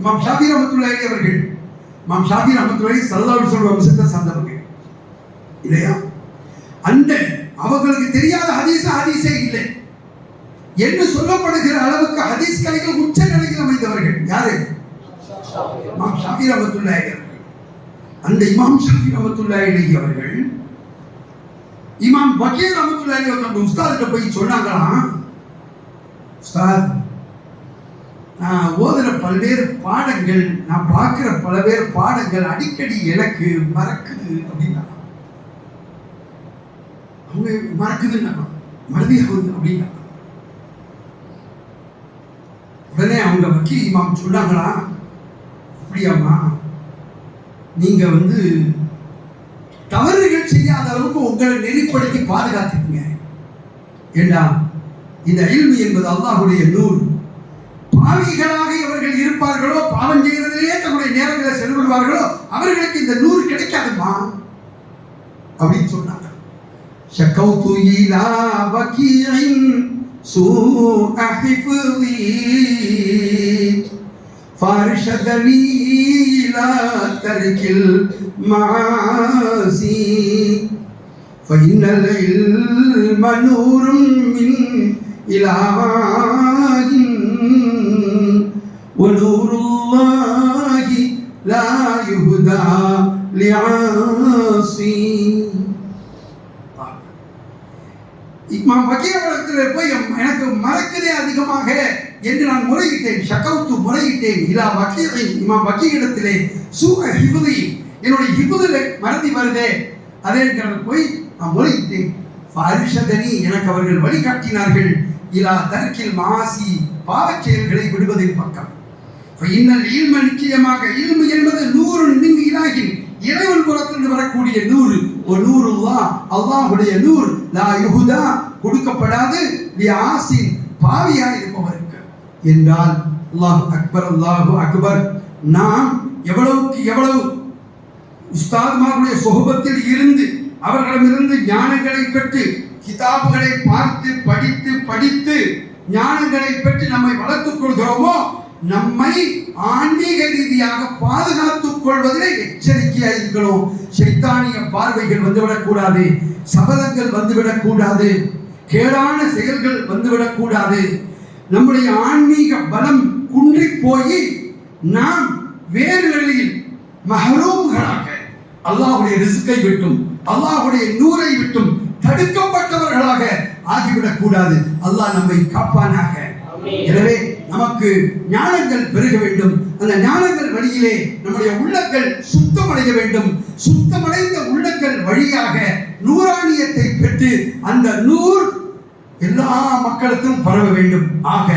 இமாம் ஷாஃபி ரஹமத்துல்லாஹி அவர்கள் இமாம் ஷாஃபி ரஹமத்துல்லாஹி சல்லல்லாஹு அலைஹி வஸல்லம் வம்சத்தை சார்ந்தவர்கள் இல்லையா? அந்த அவர்களுக்கு தெரியாத ஹதீஸ் ஹதீஸே இல்லை. என்று சொல்லப்படுகிற அளவுக்கு ஹதீஸ் கலைகள் உச்ச நிலையில் அமைந்தவர்கள் யாரு? இமாம் ஷாஃபி ரஹமத்துல்லாஹி அவர்கள். அந்த இமாம் ஷாஃபி ரஹமத்துல்லாஹி அவர்கள் இமாம் பக்கீர் ரஹமத்துல்லாஹி அவர்கள் அந்த உஸ்தாதிட்ட போய் சொன்னாங்களாம் உஸ்தாத் நான் பல்வேறு பாடங்கள் நான் பார்க்குற பல்வேறு பாடங்கள் அடிக்கடி எனக்கு மறக்குது அப்படின்னா அவங்க மறக்குதுன்னா மறதியாகுது அப்படின்னா உடனே அவங்க வக்கீல் இமாம் சொன்னாங்களா அப்படியாம்மா நீங்க வந்து தவறுகள் செய்யாத அளவுக்கு உங்களை நெறிப்படுத்தி பாதுகாத்துக்குங்க. ஏண்டா இந்த இல்மு என்பது அல்லாஹுடைய நூல். நேரங்களை செலவிடுவார்களோ அவர்களுக்கு இந்த நூறு கிடைக்காதுமா அப்படின்னு சொன்னாங்க شكوت إلى بكيع سوء حفظي فارشدني إلى ترك المعاصي فإن العلم نور من إله இமாம் வக்கீலத்தில் போய் எனக்கு மறக்கதே அதிகமாக என்று நான் முறையிட்டேன் ஷக்கவுத்து முறையிட்டேன். இலா வக்கீலை இமாம் வக்கீலிடத்திலே சூக ஹிபுதி என்னுடைய ஹிபுதில் மறதி வருதே. அதே போய் நான் முறையிட்டேன். பரிஷதனி எனக்கு அவர்கள் வழிகாட்டினார்கள். இலா தர்க்கில் மாசி பாவச் செயல்களை விடுவதின் பக்கம். இன்னல் ஈழ்ம நிச்சயமாக இல்மு என்பது நூறு நின்று இலாகின். வரக்கூடிய நூறு. ஒரு நூறு அல்லாஹுடைய நூறு. லா யுகுதா கொடுக்கப்படாது. லி ஆசின் பாவியாய் இருப்பவருக்கு. என்றால் அல்லாஹ் அக்பர் அல்லாஹு அக்பர். நாம் எவ்வளவுக்கு எவ்வளவு உஸ்தாத்மார்களுடைய சொகுபத்தில் இருந்து அவர்களிடமிருந்து ஞானங்களை பெற்று கிதாபுகளை பார்த்து படித்து படித்து ஞானங்களை பெற்று நம்மை வளர்த்துக் கொள்கிறோமோ நம்மை ஆன்மீக ரீதியாக பாதுகாத்துக் கொள்வதில் எச்சரிக்கையாக இருக்கணும். சைத்தானிய பார்வைகள் வந்துவிடக்கூடாது சபதங்கள் வந்துவிடக் கூடாது. கேடான செயல்கள் வந்துவிடக் கூடாது. நம்முடைய ஆன்மீக பலம் குன்றி போய் நாம் வேறு நிலையில் மஹரூம்களாக அல்லாஹ்வுடைய ரிஸ்கை விட்டும் அல்லாஹ்வுடைய நூரை விட்டும் தடுக்கப்பட்டவர்களாக ஆகிவிடக் கூடாது. அல்லாஹ் நம்மை காப்பானாக. எனவே நமக்கு ஞானங்கள் பெருக வேண்டும். அந்த ஞானங்கள் வழியிலே நம்முடைய உள்ளங்கள் சுத்தமடைய வேண்டும். சுத்தமடைந்த உள்ளங்கள் வழியாக நூறாணியத்தை பெற்று அந்த நூர் எல்லா மக்களுக்கும் பரவ வேண்டும். ஆக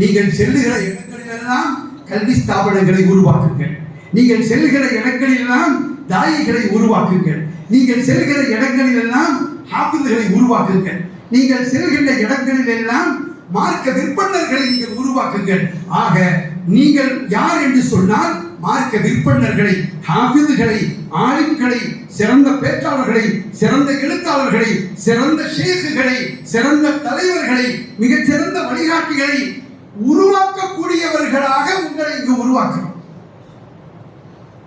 நீங்கள் செல்லுகிற இடங்களிலெல்லாம் கல்வி ஸ்தாபனங்களை உருவாக்குங்கள். நீங்கள் செல்கிற இடங்களிலெல்லாம் தாயிகளை உருவாக்குங்கள். நீங்கள் செல்கிற இடங்களிலெல்லாம் ஹாஃபிதுகளை உருவாக்குங்கள். நீங்கள் செல்கின்ற இடங்களிலெல்லாம் மார்க்க விற்பனர்களை நீங்கள் உருவாக்குங்கள். ஆக நீங்கள் யார் என்று சொன்னால் மார்க்க விற்பனர்களை ஹாஃபிதுகளை ஆலிம்களை சிறந்த பேச்சாளர்களை சிறந்த எழுத்தாளர்களை சிறந்த ஷேக்குகளை சிறந்த தலைவர்களை மிகச் சிறந்த வழிகாட்டிகளை உருவாக்கக்கூடியவர்களாக உங்களை இங்கு உருவாக்குறோம்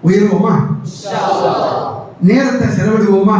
உயர்வோமா? நேரத்தை செலவிடுவோமா?